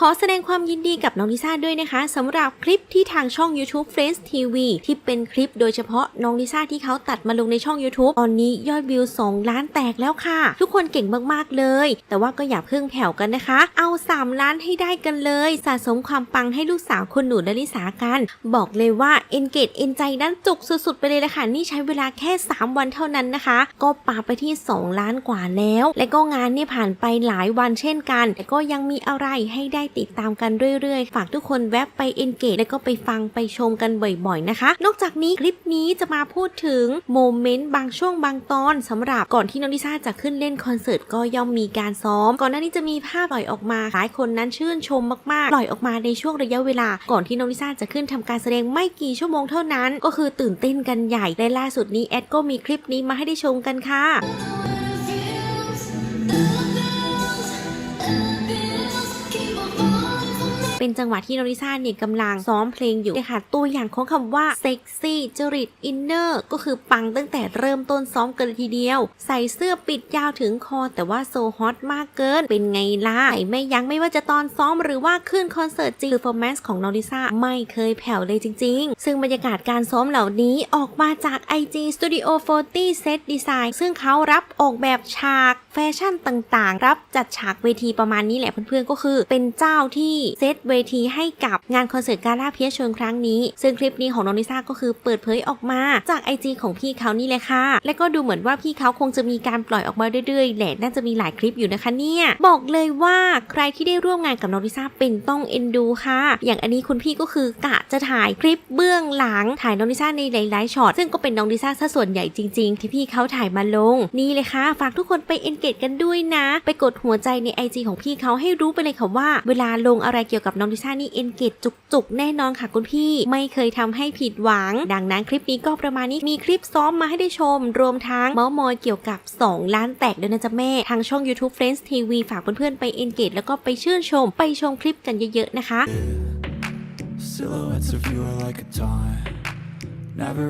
ขอแสดงความยินดีกับน้องลิซ่าด้วยนะคะสำหรับคลิปที่ทางช่อง YouTube Friends TV ที่เป็นคลิปโดยเฉพาะน้องลิซ่าที่เขาตัดมาลงในช่อง YouTube ตอนนี้ยอดวิว 2 ล้านแตกแล้วค่ะ ทุกคนเก่งมากๆเลย แต่ว่าก็อย่าเพิ่งแผ่วกันนะคะ เอา 3 ล้านให้ได้กันเลย สะสมความปังให้ลูกสาวคุณหนูและลิสากัน บอกเลยว่า Engage เอ็นใจนั้นจุกสุดๆไปเลยละค่ะนี่ใช้เวลาแค่ 3 วันเท่านั้นนะคะ ก็ปาไปที่ 2 ล้านกว่าแล้ว และก็งานนี่ผ่านไปหลายวันเช่นกัน แต่ก็ยังมีอะไรให้ได้ติดตามกันเรื่อยๆ ฝากทุกคนแวบไป Engage แล้วก็ไปฟังไปชมกันบ่อยๆนะคะ นอกจากนี้คลิปนี้จะมาพูดถึงโมเมนต์บางช่วงบางตอนสำหรับก่อนที่น้องลิซ่าจะขึ้นเล่นคอนเสิร์ตก็ย่อมมีการซ้อม ก่อนหน้านี้จะมีภาพปล่อยออกมา หลายคนนั้นชื่นชมมากๆปล่อยออกมาในช่วงระยะเวลา ก่อนที่น้องลิซ่าจะขึ้นทำการแสดงไม่กี่ชั่วโมงเท่านั้น ก็คือตื่นเต้นกันใหญ่และล่าสุดนี้แอดก็มีคลิปนี้มาให้ได้ชมกันค่ะ เป็นจังหวะที่น้องลิซ่าเนี่ยกำลังซ้อมเพลงอยู่นี่ยค่ะตัวอย่างของคำว่าเซ็กซี่จริตอินเนอร์ก็คือปังตั้งแต่เริ่มต้นซ้อมกันเลยทีเดียว ใส่เสื้อปิดยาวถึงคอ แต่ว่าโซฮอตมากเกิน เป็นไงล่ะใส่ไม่ยั้งไม่ว่าจะตอนซ้อมหรือว่าขึ้นคอนเสิร์ตจริง performance ของน้องลิซ่าไม่เคยแผ่วเลยจริง ๆ ซึ่งบรรยากาศการซ้อมเหล่านี้ออกมาจาก IG Studio 40 Set Design ซึ่งเขารับออกแบบฉากแฟชั่นต่างๆ รับจัดฉากเวทีประมาณนี้แหละเพื่อนๆก็คือ เป็นเจ้าที่เซตเวทีให้กับงานคอนเสิร์ตกาล่าเพียชนครั้งนี้ ซึ่งคลิปนี้ของน้องลิซ่าก็คือเปิดเผยออกมาจาก IG ของพี่เขานี่แหละค่ะ และก็ดูเหมือนว่าพี่เขาคงจะมีการปล่อยออกมาเรื่อยๆแหละน่าจะมีหลายคลิปอยู่นะคะเนี่ย บอกเลยว่าใครที่ได้ร่วมงานกับน้องลิซ่าเป็นต้องเอ็นดูค่ะ อย่างอันนี้คุณพี่ก็คือกะจะถ่ายคลิปเบื้องหลังถ่ายน้องลิซ่าในหลายๆช็อตซึ่งก็เป็นน้องลิซ่าซะส่วนใหญ่จริง ๆ ที่พี่เขาถ่ายมาลง นี่เลยค่ะ ฝากทุกคนไปเอนเกจกันด้วยนะ ไปกดหัวใจใน IG ของพี่เขาให้รู้ไปเลยค่ะว่า เวลาลงอะไรเกี่ยวกับน้องลิซ่านี่เอนเกจจุกๆ แน่นอนค่ะคุณพี่ ไม่เคยทำให้ผิดหวัง ดังนั้นคลิปนี้ก็ประมาณนี้มีคลิปซ้อมมาให้ได้ชม รวมทั้งเมาส์มอยเกี่ยวกับ 2 ล้านแตกด้วยนะจ๊ะแม่ ทางช่อง YouTube Friends TV ฝากเพื่อนๆไปเอนเกจแล้วก็ไปชื่นชม ไปชมคลิปกันเยอะๆนะคะ Silhouettes of you are like a taunt. Never